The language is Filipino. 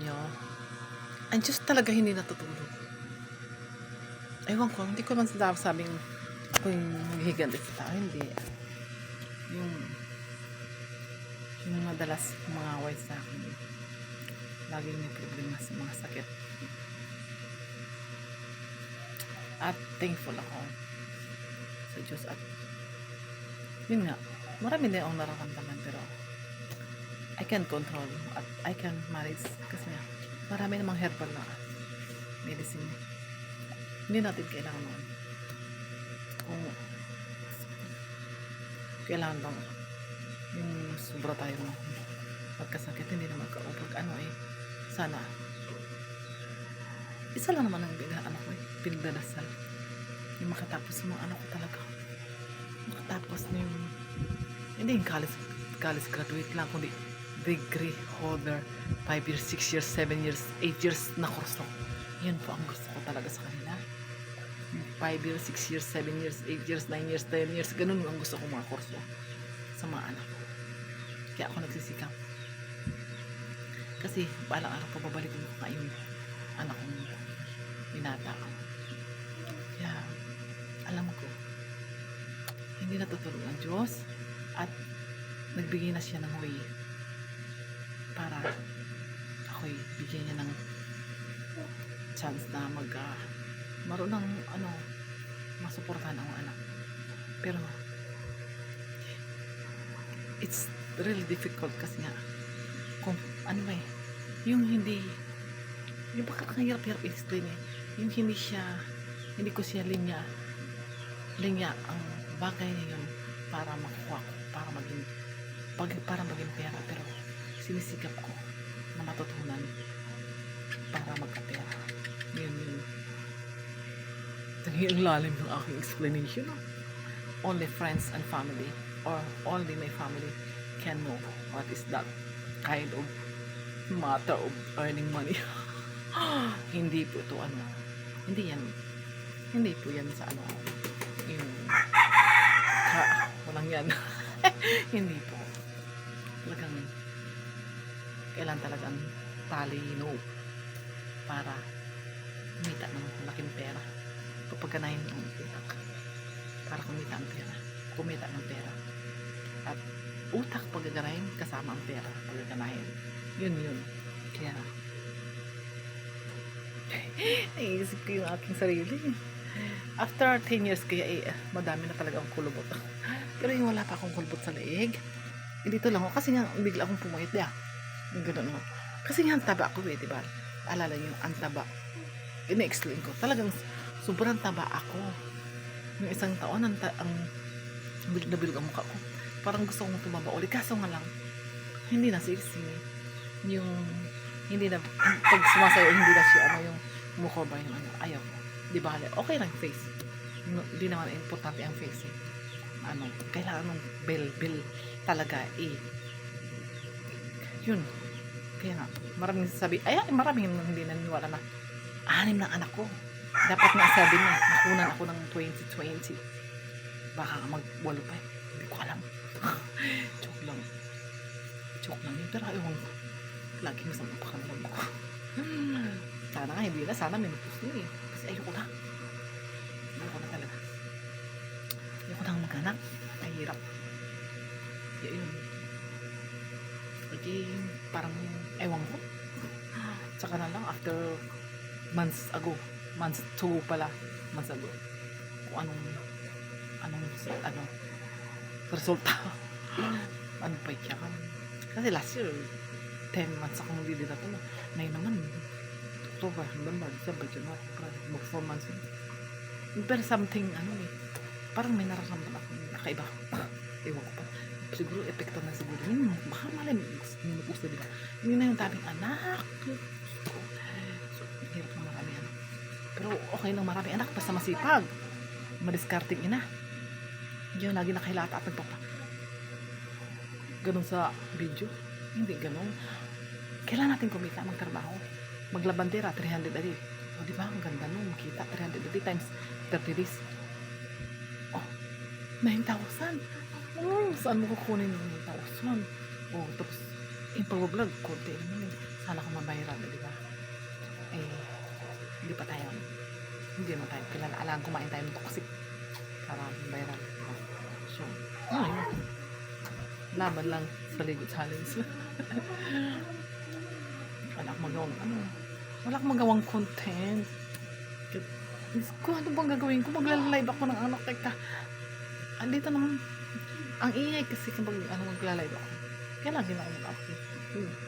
nyo, ang Diyos talaga hindi natutulog. Ewan ko, hindi ko man sabing ako yung maghihiganti sa tao, hindi. Yung, yung madalas mga away sa akin, laging may problema sa mga sakit. At thankful ako sa Diyos at yun nga, marami din akong nararamdaman pero I can control at I can manage kasi nga marami namang herbal na medicine. Hindi natin kailangan ng kung kailangan bang yung sobra tayo mo magkasakit, hindi naman kaupag ano eh, sana isa lang naman ang bina, ano ko eh, pinagdadasal. Yung makatapos yung anak ko talaga. Makatapos na yung hindi yung college college graduate lang kundi degree holder 5 years, 6 years, 7 years, 8 years na kurso. Yun po ang gusto ko talaga sa kanila. 5 years, 6 years, 7 years, 8 years, 9 years, 10 years ganun ang gusto ko mga kurso sa mga anak ko. Kaya ako nagsisikap kasi balang araw pa babalik ko nga yung anak kong binata ko. Kaya alam ko hindi natutulog ang Diyos at nagbigay na siya ng way para ako'y bigyan niya ng chance na mag uh, marunong ano masuportahan ang anak. Pero it's really difficult kasi nga kung ano ba eh yung hindi yung pakakahirap-hirap explain eh yung hindi siya hindi ko siya linya linya ang bagay na yun para makuha ko para maging pag, para maging pera. Pero sinisikap ko na matutunan para magkapera. Yun yun. Ang lalim ng aking explanation only friends and family or only my family can know what is that kind of matter of earning money. Hindi po ito ano. Hindi yan. Hindi po yan sa ano. Yung ka, walang yan. Hindi po. Talagang kailan talagang talino para kumita ng malaking pera. Kapag ganahin mo ang utak para kumita ang pera kumita ng pera. At utak pagaganahin kasama ang pera pagaganahin yun yun. Kaya naisip ko yung aking sarili. After 10 years kaya eh, madami na talaga ang kulubot. Pero yung wala pa akong kulubot sa leeg eh, dito lang ako. Kasi nga bigla akong pumayot ya yung ganun ako kasi nga ang taba ako eh diba? Alala nyo ang taba. Ina-explain ko. Talagang sobrang taba ako. Yung isang taon ang, ta- ang bilog na bilog ang mukha ko. Parang gusto kong tumaba ulit. Kaso nga lang hindi na sexy yung hindi na pag sumasayo hindi na siya ano yung mukha ba yung ano ayaw ko. Di ba okay lang face. No, hindi naman importante ang face eh. ano kailangan ng bell bell talaga eh yun. Kaya maraming sabi ay ay, maraming hindi naniniwala na anim ng anak ko. Dapat nga sabi niya nakunan ako ng 2020 baka magwalo pa eh. hindi ko alam. Joke lang. Joke lang yun. Pero ewan ko lagi masama pa kami ng ko sana nga hindi na. Sana may nagpus eh. Kasi ayoko na. Ayoko na talaga. Ayoko na mag-anak. Mahirap kaya yun Lagi parang ewan ko. Tsaka na lang after months ago months two pala months ago kung anong anong ano resulta. Ano pa yan kasi last year 10 months akong hindi dito. Na ngayon naman October, November, December, January, February mag 4 months. Na pero something ano eh parang may nararamdaman ako nakaiba. Ewan ko pa. Siguro epekto na siguro yun. Baka malay yun na yung tabing anak. So hirap ng marami anak. Pero okay lang marami anak basta masipag. Madiskarting ina. Yun lagi nakahilata at nagpapa ganun sa video? Hindi ganun. Kailan natin kumita magtrabaho maglabandera 300 a day. O di ba? Ang ganda nung makita 300 a day times 30 days. Oh 9,000 oh saan mo kukunin yung 9,000 oh tapos yung pag-vlog konti naman eh Sana ko mabiral, di ba? Eh, hindi pa tayo, hindi naman tayo kilala. Alam, kumain tayo ng toxic para viral. So, ayun. Laban lang sa Ligo Challenge. wala akong magawang, ano, wala akong magawang content. Diyos ko, ano bang gagawin ko? Magla-live ako ng ano, teka. Andito naman, ang ingay kasi kapag ano, magla-live ako. Kaya lagi na ako mag-upload. Hmm.